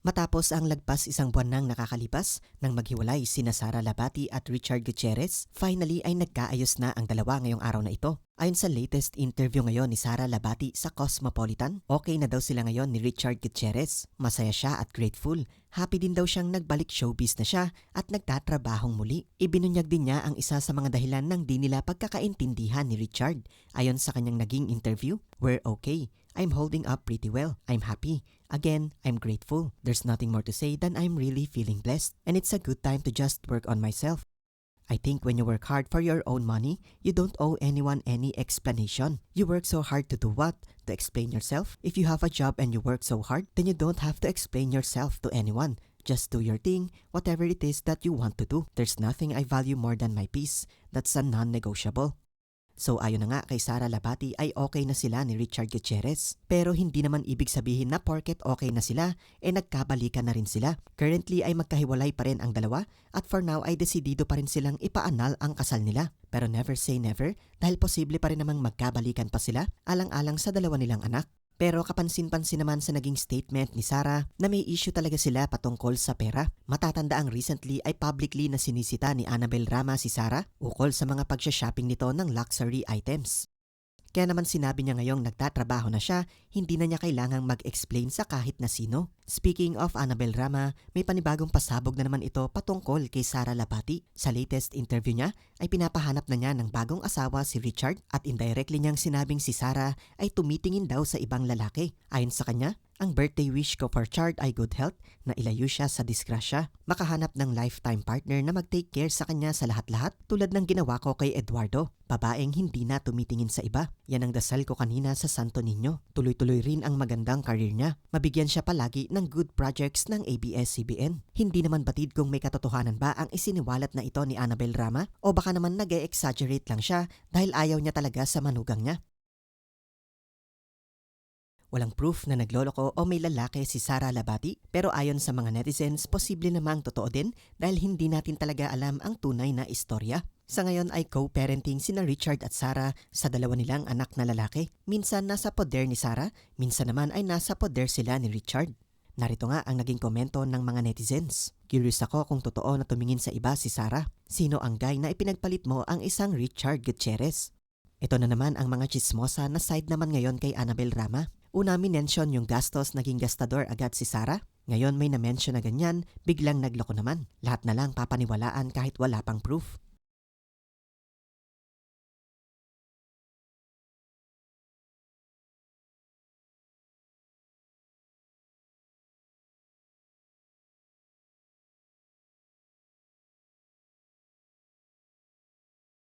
Matapos ang lagpas isang buwan nang nakakalipas nang maghiwalay sina Sara Labati at Richard Gutierrez, finally ay nagkaayos na ang dalawa ngayong araw na ito. Ayon sa latest interview ngayon ni Sara Labati sa Cosmopolitan, okay na daw sila ngayon ni Richard Gutierrez. Masaya siya at grateful. Happy din daw siyang nagbalik showbiz na siya at nagtatrabahong muli. Ibinunyag din niya ang isa sa mga dahilan ng di nila pagkakaintindihan ni Richard. Ayon sa kanyang naging interview, we're okay. I'm holding up pretty well. I'm happy. Again, I'm grateful. There's nothing more to say than I'm really feeling blessed. And it's a good time to just work on myself. I think when you work hard for your own money, you don't owe anyone any explanation. You work so hard to do what? To explain yourself? If you have a job and you work so hard, then you don't have to explain yourself to anyone. Just do your thing, whatever it is that you want to do. There's nothing I value more than my peace. That's a non-negotiable. So ayon na nga kay Sara Labati ay okay na sila ni Richard Gutierrez. Pero hindi naman ibig sabihin na porket okay na sila, eh nagkabalikan na rin sila. Currently ay magkahiwalay pa rin ang dalawa at for now ay desidido pa rin silang ipaanal ang kasal nila. Pero never say never dahil posible pa rin namang magkabalikan pa sila alang-alang sa dalawa nilang anak. Pero kapansin-pansin naman sa naging statement ni Sarah na may issue talaga sila patungkol sa pera. Matatanda ang recently ay publicly na sinisita ni Annabel Rama si Sarah ukol sa mga pagsha-shopping nito ng luxury items. Kaya naman sinabi niya ngayong nagtatrabaho na siya, hindi na niya kailangang mag-explain sa kahit na sino. Speaking of Annabel Rama, may panibagong pasabog na naman ito patungkol kay Sara Lapati. Sa latest interview niya, ay pinapahanap na niya ng bagong asawa si Richard at indirectly niyang sinabing si Sara ay tumitingin daw sa ibang lalaki. Ayon sa kanya, ang birthday wish ko for Chard ay good health na ilayo siya sa disgrasya. Makahanap ng lifetime partner na mag-take care sa kanya sa lahat-lahat tulad ng ginawa ko kay Eduardo. Babaeng hindi na tumitingin sa iba. Yan ang dasal ko kanina sa Santo Niño. Tuloy-tuloy rin ang magandang career niya. Mabigyan siya palagi ng good projects ng ABS-CBN. Hindi naman batid kung may katotohanan ba ang isiniwalat na ito ni Annabel Rama o baka naman nag exaggerate lang siya dahil ayaw niya talaga sa manugang niya. Walang proof na nagloloko o may lalaki si Sara Labati pero ayon sa mga netizens, posible namang totoo din dahil hindi natin talaga alam ang tunay na istorya. Sa ngayon ay co-parenting sina Richard at Sara sa dalawa nilang anak na lalaki. Minsan nasa poder ni Sara, minsan naman ay nasa poder sila ni Richard. Narito nga ang naging komento ng mga netizens. Curious ako kung totoo na tumingin sa iba si Sara. Sino ang guy na ipinagpalit mo ang isang Richard Gutierrez? Ito na naman ang mga chismosa na side naman ngayon kay Annabel Rama. Una minention yung gastos naging gastador agad si Sara. Ngayon may na-mention na ganyan, biglang nagloko naman. Lahat na lang papaniwalaan kahit wala pang proof.